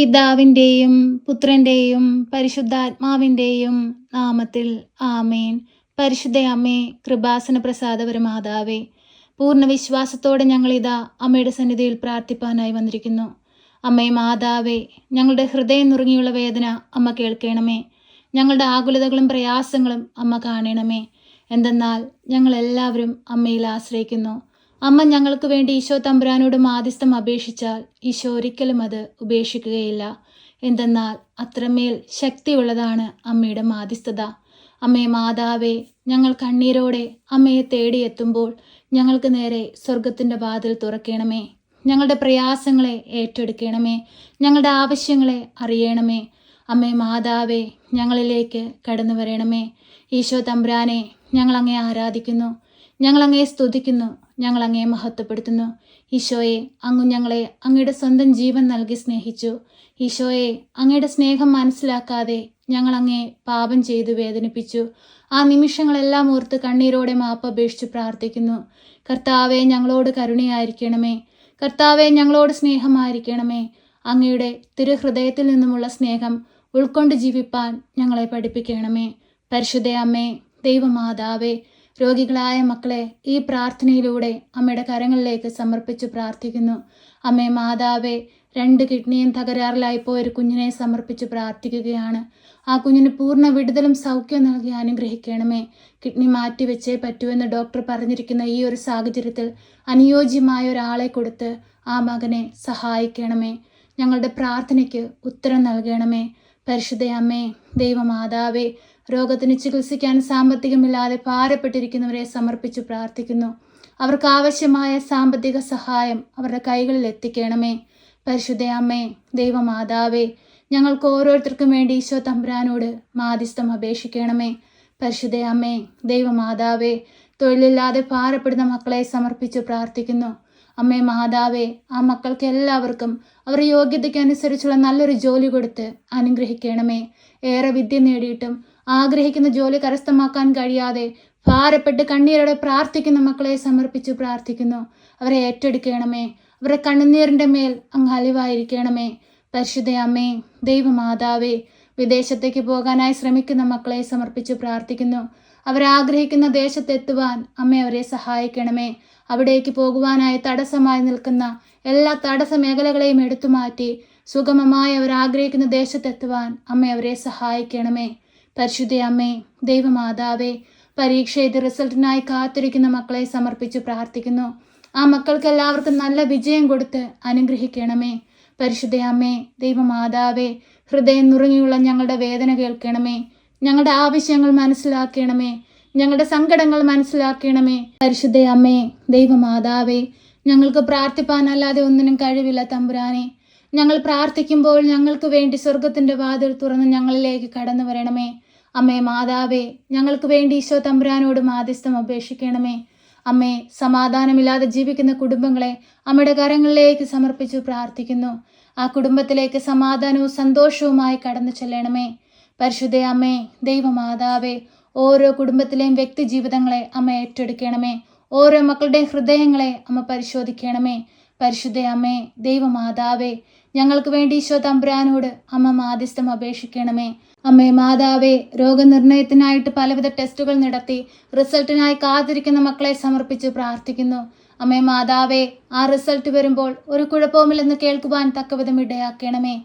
പിതാവിന്റെയും പുത്രന്റെയും പരിശുദ്ധാത്മാവിന്റെയും നാമത്തിൽ ആമേൻ. പരിശുദ്ധ അമ്മേ കൃപാസന പ്രസാദപരമാതാവേ പൂർണ വിശ്വാസത്തോടെ ഞങ്ങളിതാ അമ്മയുടെ സന്നിധിയിൽ പ്രാർത്ഥിപ്പാനായി വന്നിരിക്കുന്നു. അമ്മേ മാതാവേ ഞങ്ങളുടെ ഹൃദയം നുറുങ്ങിയുള്ള വേദന അമ്മ കേൾക്കണമേ. ഞങ്ങളുടെ ആകുലതകളും പ്രയാസങ്ങളും അമ്മ കാണണമേ. എന്തെന്നാൽ ഞങ്ങളെല്ലാവരും അമ്മയിൽ ആശ്രയിക്കുന്നു. അമ്മ ഞങ്ങൾക്ക് വേണ്ടി ഈശോ തമ്പുരാനോട് മാധ്യസ്ഥം അപേക്ഷിച്ചാൽ ഈശോ ഒരിക്കലും അത് ഉപേക്ഷിക്കുകയില്ല. എന്തെന്നാൽ അത്രമേൽ ശക്തിയുള്ളതാണ് അമ്മയുടെ മാധ്യസ്ഥത. അമ്മേ മാതാവേ ഞങ്ങൾ കണ്ണീരോടെ അമ്മയെ തേടിയെത്തുമ്പോൾ ഞങ്ങൾക്ക് നേരെ സ്വർഗത്തിന്റെ വാതിൽ തുറക്കണമേ. ഞങ്ങളുടെ പ്രയാസങ്ങളെ ഏറ്റെടുക്കണമേ. ഞങ്ങളുടെ ആവശ്യങ്ങളെ അറിയണമേ. അമ്മേ മാതാവേ ഞങ്ങളിലേക്ക് കടന്നു വരണമേ ഈശോ തമ്പുരാനെ ഞങ്ങളങ്ങേ ആരാധിക്കുന്നു. ഞങ്ങളങ്ങേ സ്തുതിക്കുന്നു ഞങ്ങൾ അങ്ങയെ മഹത്വപ്പെടുത്തുന്നു. ഈശോയെ അങ്ങ് ഞങ്ങളെ അങ്ങയുടെ സ്വന്തം ജീവൻ നൽകി സ്നേഹിച്ചു. ഈശോയെ അങ്ങയുടെ സ്നേഹം മനസ്സിലാക്കാതെ ഞങ്ങൾ അങ്ങയെ പാപം ചെയ്തു വേദനിപ്പിച്ചു. ആ നിമിഷങ്ങളെല്ലാം ഓർത്ത് കണ്ണീരോടെ മാപ്പ് അപേക്ഷിച്ച് പ്രാർത്ഥിക്കുന്നു. കർത്താവെ ഞങ്ങളോട് കരുണയായിരിക്കണമേ. കർത്താവെ ഞങ്ങളോട് സ്നേഹമായിരിക്കണമേ. അങ്ങയുടെ തിരുഹൃദയത്തിൽ നിന്നുമുള്ള സ്നേഹം ഉൾക്കൊണ്ട് ജീവിപ്പാൻ ഞങ്ങളെ പഠിപ്പിക്കണമേ. പരിശുദ്ധ അമ്മേ ദൈവമാതാവേ രോഗികളായ മക്കളെ ഈ പ്രാർത്ഥനയിലൂടെ അമ്മയുടെ കരങ്ങളിലേക്ക് സമർപ്പിച്ച് പ്രാർത്ഥിക്കുന്നു. അമ്മേ മാതാവേ രണ്ട് കിഡ്നിയും തകരാറിലായി പോയ ഒരു കുഞ്ഞിനെ സമർപ്പിച്ച് പ്രാർത്ഥിക്കുകയാണ്. ആ കുഞ്ഞിന് പൂർണ വിടുതലും സൗഖ്യം നൽകി അനുഗ്രഹിക്കണമേ. കിഡ്നി മാറ്റിവെച്ചേ പറ്റൂ എന്ന് ഡോക്ടർ പറഞ്ഞിരിക്കുന്ന ഈ ഒരു സാഹചര്യത്തിൽ അനുയോജ്യമായ ഒരാളെ കൊടുത്ത് ആ മകനെ സഹായിക്കണമേ. ഞങ്ങളുടെ പ്രാർത്ഥനയ്ക്ക് ഉത്തരം നൽകണമേ. പരിശുദ്ധ അമ്മേ ദൈവമാതാവേ രോഗത്തിന് ചികിത്സിക്കാൻ സാമ്പത്തികമില്ലാതെ ഭാരപ്പെട്ടിരിക്കുന്നവരെ സമർപ്പിച്ചു പ്രാർത്ഥിക്കുന്നു. അവർക്ക് ആവശ്യമായ സാമ്പത്തിക സഹായം അവരുടെ കൈകളിൽ എത്തിക്കണമേ. പരിശുദ്ധ അമ്മേ ദൈവമാതാവേ ഞങ്ങൾക്ക് ഓരോരുത്തർക്കും വേണ്ടി ഈശോ തമ്പുരാനോട് മാധ്യസ്ഥം അപേക്ഷിക്കണമേ. പരിശുദ്ധ അമ്മേ ദൈവമാതാവേ തൊഴിലില്ലാതെ ഭാരപ്പെടുന്ന മക്കളെ സമർപ്പിച്ച് പ്രാർത്ഥിക്കുന്നു. അമ്മേ മാതാവേ ആ മക്കൾക്ക് എല്ലാവർക്കും അവരുടെ യോഗ്യതയ്ക്ക് അനുസരിച്ചുള്ള നല്ലൊരു ജോലി കൊടുത്ത് അനുഗ്രഹിക്കണമേ. ഏറെ വിദ്യ നേടിയിട്ടും ആഗ്രഹിക്കുന്ന ജോലി കരസ്ഥമാക്കാൻ കഴിയാതെ ഭാരപ്പെട്ട് കണ്ണീരോടെ പ്രാർത്ഥിക്കുന്ന മക്കളെ സമർപ്പിച്ച് പ്രാർത്ഥിക്കുന്നു. അവരെ ഏറ്റെടുക്കണമേ. അവരുടെ കണ്ണുനീരിന്റെ മേൽ അങ്ങ് അലിവായിരിക്കണമേ. പരിശുദ്ധ അമ്മേ ദൈവമാതാവേ വിദേശത്തേക്ക് പോകാനായി ശ്രമിക്കുന്ന മക്കളെ സമർപ്പിച്ച് പ്രാർത്ഥിക്കുന്നു. അവരാഗ്രഹിക്കുന്ന ദേശത്തെത്തുവാൻ അമ്മ അവരെ സഹായിക്കണമേ. അവിടേക്ക് പോകുവാനായി തടസ്സമായി നിൽക്കുന്ന എല്ലാ തടസ്സ മേഖലകളെയും എടുത്തു മാറ്റി സുഗമമായി അവരാഗ്രഹിക്കുന്ന ദേശത്തെത്തുവാൻ അമ്മ അവരെ സഹായിക്കണമേ. പരിശുദ്ധ അമ്മേ ദൈവമാതാവേ പരീക്ഷ എഴുതി റിസൾട്ടിനായി കാത്തിരിക്കുന്ന മക്കളെ സമർപ്പിച്ച് പ്രാർത്ഥിക്കുന്നു. ആ മക്കൾക്ക് എല്ലാവർക്കും നല്ല വിജയം കൊടുത്ത് അനുഗ്രഹിക്കണമേ. പരിശുദ്ധയമ്മേ ദൈവമാതാവേ ഹൃദയം നുറുങ്ങിയുള്ള ഞങ്ങളുടെ വേദന കേൾക്കണമേ. ഞങ്ങളുടെ ആവശ്യങ്ങൾ മനസ്സിലാക്കണമേ. ഞങ്ങളുടെ സങ്കടങ്ങൾ മനസ്സിലാക്കണമേ. പരിശുദ്ധയമ്മേ ദൈവമാതാവേ ഞങ്ങൾക്ക് പ്രാർത്ഥിപ്പാനല്ലാതെ ഒന്നിനും കഴിവില്ല തമ്പുരാനെ. ഞങ്ങൾ പ്രാർത്ഥിക്കുമ്പോൾ ഞങ്ങൾക്ക് വേണ്ടി സ്വർഗത്തിന്റെ വാതിൽ തുറന്ന് ഞങ്ങളിലേക്ക് കടന്നു വരണമേ. അമ്മേ മാതാവേ ഞങ്ങൾക്ക് വേണ്ടി ഈശോ തമ്പുരാനോട് മാധ്യസ്ഥം അപേക്ഷിക്കണമേ. അമ്മേ സമാധാനമില്ലാതെ ജീവിക്കുന്ന കുടുംബങ്ങളെ അമ്മയുടെ കരങ്ങളിലേക്ക് സമർപ്പിച്ചു പ്രാർത്ഥിക്കുന്നു. ആ കുടുംബത്തിലേക്ക് സമാധാനവും സന്തോഷവുമായി കടന്നു ചെല്ലണമേ. പരിശുദ്ധ അമ്മേ ദൈവമാതാവേ ഓരോ കുടുംബത്തിലെയും വ്യക്തി ജീവിതങ്ങളെ അമ്മ ഏറ്റെടുക്കണമേ. ഓരോ മക്കളുടെയും ഹൃദയങ്ങളെ അമ്മ പരിശോധിക്കണമേ. പരിശുദ്ധ അമ്മേ ദൈവമാതാവേ ഞങ്ങൾക്ക് വേണ്ടി ഈശോ തമ്പുരാനോട് അമ്മ മാധ്യസ്ഥം അപേക്ഷിക്കണമേ. അമ്മേ മാതാവേ രോഗനിർണയത്തിനായിട്ട് പലവിധ ടെസ്റ്റുകൾ നടത്തി റിസൾട്ടിനായി കാത്തിരിക്കുന്ന മക്കളെ സമർപ്പിച്ച് പ്രാർത്ഥിക്കുന്നു. അമ്മേ മാതാവേ ആ റിസൾട്ട് വരുമ്പോൾ ഒരു കുഴപ്പവുമില്ലെന്ന് കേൾക്കുവാൻ തക്കവിധം ഇടയാക്കണമേ.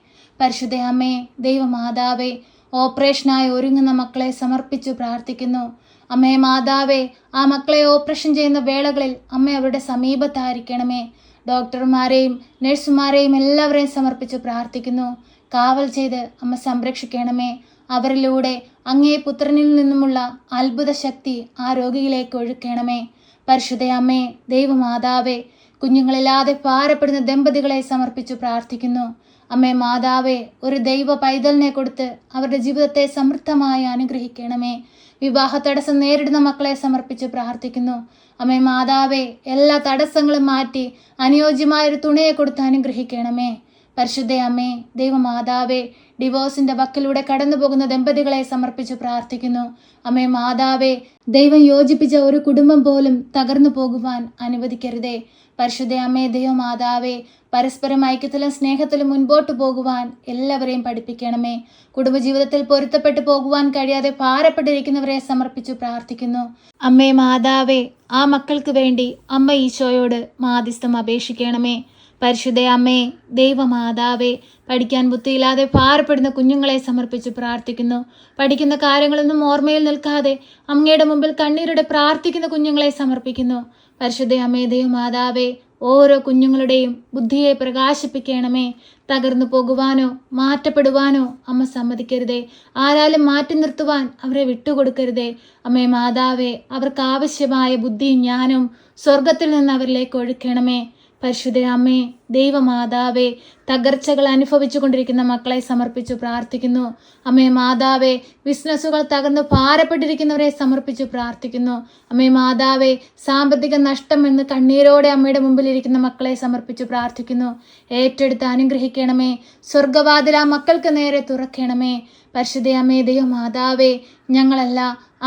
പരിശുദ്ധ അമ്മേ ദൈവമാതാവേ ഓപ്പറേഷനായി ഒരുങ്ങുന്ന മക്കളെ സമർപ്പിച്ചു പ്രാർത്ഥിക്കുന്നു. അമ്മേ മാതാവേ ആ മക്കളെ ഓപ്പറേഷൻ ചെയ്യുന്ന വേളകളിൽ അമ്മ അവരുടെ സമീപത്തായിരിക്കണമേ. ഡോക്ടർമാരെയും നഴ്സുമാരെയും എല്ലാവരെയും സമർപ്പിച്ച് പ്രാർത്ഥിക്കുന്നു. കാവൽ ചെയ്ത് അമ്മ സംരക്ഷിക്കണമേ. അവരിലൂടെ അങ്ങേ പുത്രനിൽ നിന്നുമുള്ള അത്ഭുത ശക്തി ആ രോഗിയിലേക്ക് ഒഴുക്കണമേ. പരിശുദ്ധയമ്മേ ദൈവമാതാവേ കുഞ്ഞുങ്ങളില്ലാതെ ഭാരപ്പെടുന്ന ദമ്പതികളെ സമർപ്പിച്ചു പ്രാർത്ഥിക്കുന്നു. അമ്മേ മാതാവേ ഒരു ദൈവ പൈതലിനെ കൊടുത്ത് അവരുടെ ജീവിതത്തെ സമൃദ്ധമായി അനുഗ്രഹിക്കണമേ. വിവാഹ തടസ്സം നേരിടുന്ന മക്കളെ സമർപ്പിച്ച് പ്രാർത്ഥിക്കുന്നു. അമ്മേ മാതാവേ എല്ലാ തടസ്സങ്ങളും മാറ്റി അനുയോജ്യമായൊരു തുണയെ കൊടുത്ത് അനുഗ്രഹിക്കണമേ. പരിശുദ്ധ അമ്മേ ദൈവമാതാവേ ഡിവോഴ്സിന്റെ വക്കിലൂടെ കടന്നു പോകുന്ന ദമ്പതികളെ സമർപ്പിച്ച് പ്രാർത്ഥിക്കുന്നു. അമ്മേ മാതാവേ ദൈവം യോജിപ്പിച്ച ഒരു കുടുംബം പോലും തകർന്നു പോകുവാൻ അനുവദിക്കരുതേ. പരിശുദ്ധ അമ്മേ ദൈവമാതാവേ പരസ്പരം ഐക്യത്തിലും സ്നേഹത്തിലും മുൻപോട്ട് പോകുവാൻ എല്ലാവരെയും പഠിപ്പിക്കണമേ. കുടുംബജീവിതത്തിൽ പൊരുത്തപ്പെട്ടു പോകുവാൻ കഴിയാതെ ഭാരപ്പെട്ടിരിക്കുന്നവരെ സമർപ്പിച്ചു പ്രാർത്ഥിക്കുന്നു. അമ്മേ മാതാവേ ആ മക്കൾക്ക് വേണ്ടി അമ്മ ഈശോയോട് മാധ്യസ്ഥം അപേക്ഷിക്കണമേ. പരിശുദ്ധ അമ്മേ ദൈവമാതാവേ പഠിക്കാൻ ബുദ്ധിയില്ലാതെ ഭാരപ്പെടുന്ന കുഞ്ഞുങ്ങളെ സമർപ്പിച്ച് പ്രാർത്ഥിക്കുന്നു. പഠിക്കുന്ന കാര്യങ്ങളൊന്നും ഓർമ്മയിൽ നിൽക്കാതെ അങ്ങയുടെ മുമ്പിൽ കണ്ണീരോടെ പ്രാർത്ഥിക്കുന്ന കുഞ്ഞുങ്ങളെ സമർപ്പിക്കുന്നു. പരിശുദ്ധ അമ്മേ ദൈവമാതാവേ ഓരോ കുഞ്ഞുങ്ങളുടെയും ബുദ്ധിയെ പ്രകാശിപ്പിക്കണമേ. തകർന്നു പോകുവാനോ മാറ്റപ്പെടുവാനോ അമ്മ സമ്മതിക്കരുതേ. ആരാലും മാറ്റി നിർത്തുവാൻ അവരെ വിട്ടുകൊടുക്കരുതേ. അമ്മേ മാതാവേ അവർക്ക് ആവശ്യമായ ബുദ്ധിയും ജ്ഞാനവും സ്വർഗത്തിൽ നിന്ന് അവരിലേക്ക് ഒഴുക്കണമേ. പരിശുദ്ധ അമ്മേ ദൈവമാതാവേ തകർച്ചകൾ അനുഭവിച്ചു കൊണ്ടിരിക്കുന്ന മക്കളെ സമർപ്പിച്ചു പ്രാർത്ഥിക്കുന്നു. അമ്മേ മാതാവേ ബിസിനസ്സുകൾ തകർന്ന് ഭാരപ്പെട്ടിരിക്കുന്നവരെ സമർപ്പിച്ചു പ്രാർത്ഥിക്കുന്നു. അമ്മേ മാതാവേ സാമ്പത്തിക നഷ്ടം എന്ന് കണ്ണീരോടെ അമ്മയുടെ മുമ്പിൽ ഇരിക്കുന്ന മക്കളെ സമർപ്പിച്ചു പ്രാർത്ഥിക്കുന്നു. ഏറ്റെടുത്ത് അനുഗ്രഹിക്കണമേ. സ്വർഗവാതിൽ ആ മക്കൾക്ക് നേരെ തുറക്കണമേ. പരിശുദ്ധയാമ്മേ ദൈവമാതാവേ ഞങ്ങളല്ല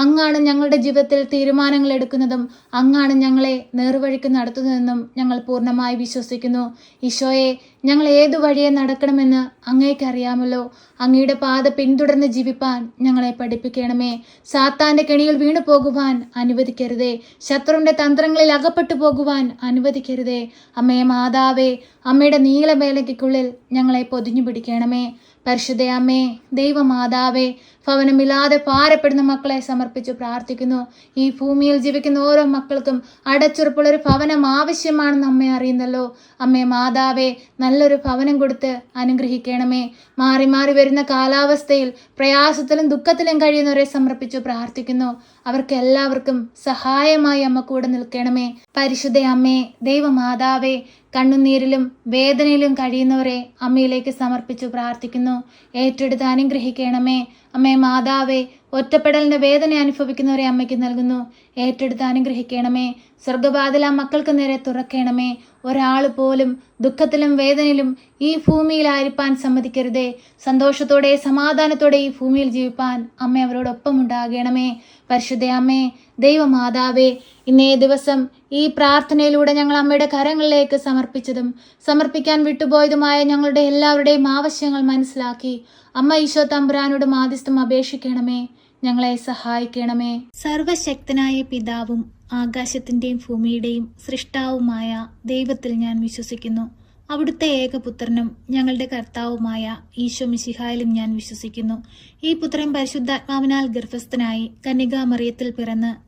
അങ്ങാണ് ഞങ്ങളുടെ ജീവിതത്തിൽ തീരുമാനങ്ങൾ എടുക്കുന്നതും അങ്ങാണ് ഞങ്ങളെ നേർവഴിക്ക് നടത്തുന്നതെന്നും ഞങ്ങൾ പൂർണമായി വിശ്വസിക്കുന്നു. ഈശോയെ ഞങ്ങൾ ഏതു വഴിയെ നടക്കണമെന്ന് അങ്ങേക്കറിയാമല്ലോ അങ്ങയുടെ പാത പിന്തുടർന്ന് ജീവിപ്പാൻ ഞങ്ങളെ പഠിപ്പിക്കണമേ. സാത്താന്റെ കെണിയിൽ വീണു പോകുവാൻ അനുവദിക്കരുതേ. ശത്രുവിന്റെ തന്ത്രങ്ങളിൽ അകപ്പെട്ടു പോകുവാൻ അനുവദിക്കരുതേ. അമ്മയെ മാതാവേ അമ്മയുടെ നീലമേലയ്ക്കുള്ളിൽ ഞങ്ങളെ പൊതിഞ്ഞു പിടിക്കണമേ. പരിശുദ്ധ അമ്മേ ദൈവമാതാവേ ഭവനമില്ലാതെ പാരപ്പെടുന്ന മക്കളെ സമർപ്പിച്ചു പ്രാർത്ഥിക്കുന്നു. ഈ ഭൂമിയിൽ ജീവിക്കുന്ന ഓരോ മക്കൾക്കും അടച്ചുറപ്പുള്ള ഒരു ഭവനം ആവശ്യമാണെന്ന് അമ്മ അറിയുന്നല്ലോ. അമ്മേ മാതാവേ നല്ലൊരു ഭവനം കൊടുത്ത് അനുഗ്രഹിക്കണമേ. മാറി മാറി വരുന്ന കാലാവസ്ഥയിൽ പ്രയാസത്തിലും ദുഃഖത്തിലും കഴിയുന്നവരെ സമർപ്പിച്ചു പ്രാർത്ഥിക്കുന്നു. അവർക്ക് എല്ലാവർക്കും സഹായമായി അമ്മ കൂടെ നിൽക്കണമേ. പരിശുദ്ധ അമ്മേ ദൈവമാതാവേ കണ്ണുനീരിലും വേദനയിലും കഴിയുന്നവരെ അമ്മയിലേക്ക് സമർപ്പിച്ചു പ്രാർത്ഥിക്കുന്നു. ഏറ്റെടുത്ത് അനുഗ്രഹിക്കണമേ. അമ്മേ മാതാവേ ഒറ്റപ്പെടലിന്റെ വേദന അനുഭവിക്കുന്നവരെ അമ്മയ്ക്ക് നൽകുന്നു. ഏറ്റെടുത്ത് അനുഗ്രഹിക്കണമേ. സ്വർഗവാതില മക്കൾക്ക് നേരെ തുറക്കണമേ. ഒരാൾ പോലും ദുഃഖത്തിലും വേദനയിലും ഈ ഭൂമിയിൽ ഭൂമിയിലായിരിക്കാൻ സമ്മതിക്കരുതേ. സന്തോഷത്തോടെ സമാധാനത്തോടെ ഈ ഭൂമിയിൽ ജീവിപ്പാൻ അമ്മ അവരോടൊപ്പം ഉണ്ടാകണമേ. പരിശുദ്ധ അമ്മേ ദൈവമാതാവേ ഇന്നേ ദിവസം ഈ പ്രാർത്ഥനയിലൂടെ ഞങ്ങൾ അമ്മയുടെ കരങ്ങളിലേക്ക് സമർപ്പിച്ചതും സമർപ്പിക്കാൻ വിട്ടുപോയതുമായ ഞങ്ങളുടെ എല്ലാവരുടെയും ആവശ്യങ്ങൾ മനസ്സിലാക്കി അമ്മ ഈശോ തമ്പുരാനോട് മാധ്യസ്ഥം അപേക്ഷിക്കണമേ. ഞങ്ങളെ സഹായിക്കണമേ. സർവശക്തനായ പിതാവും ആകാശത്തിന്റെയും ഭൂമിയുടെയും സൃഷ്ടാവുമായ ദൈവത്തിൽ ഞാൻ വിശ്വസിക്കുന്നു. അവിടുത്തെ ഏകപുത്രനും ഞങ്ങളുടെ കർത്താവുമായ ഈശോ മിശിഹായിലും ഞാൻ വിശ്വസിക്കുന്നു. ഈ പുത്രൻ പരിശുദ്ധാത്മാവിനാൽ ഗർഭസ്ഥനായി കന്യകാമറിയത്തിൽ പിറന്ന്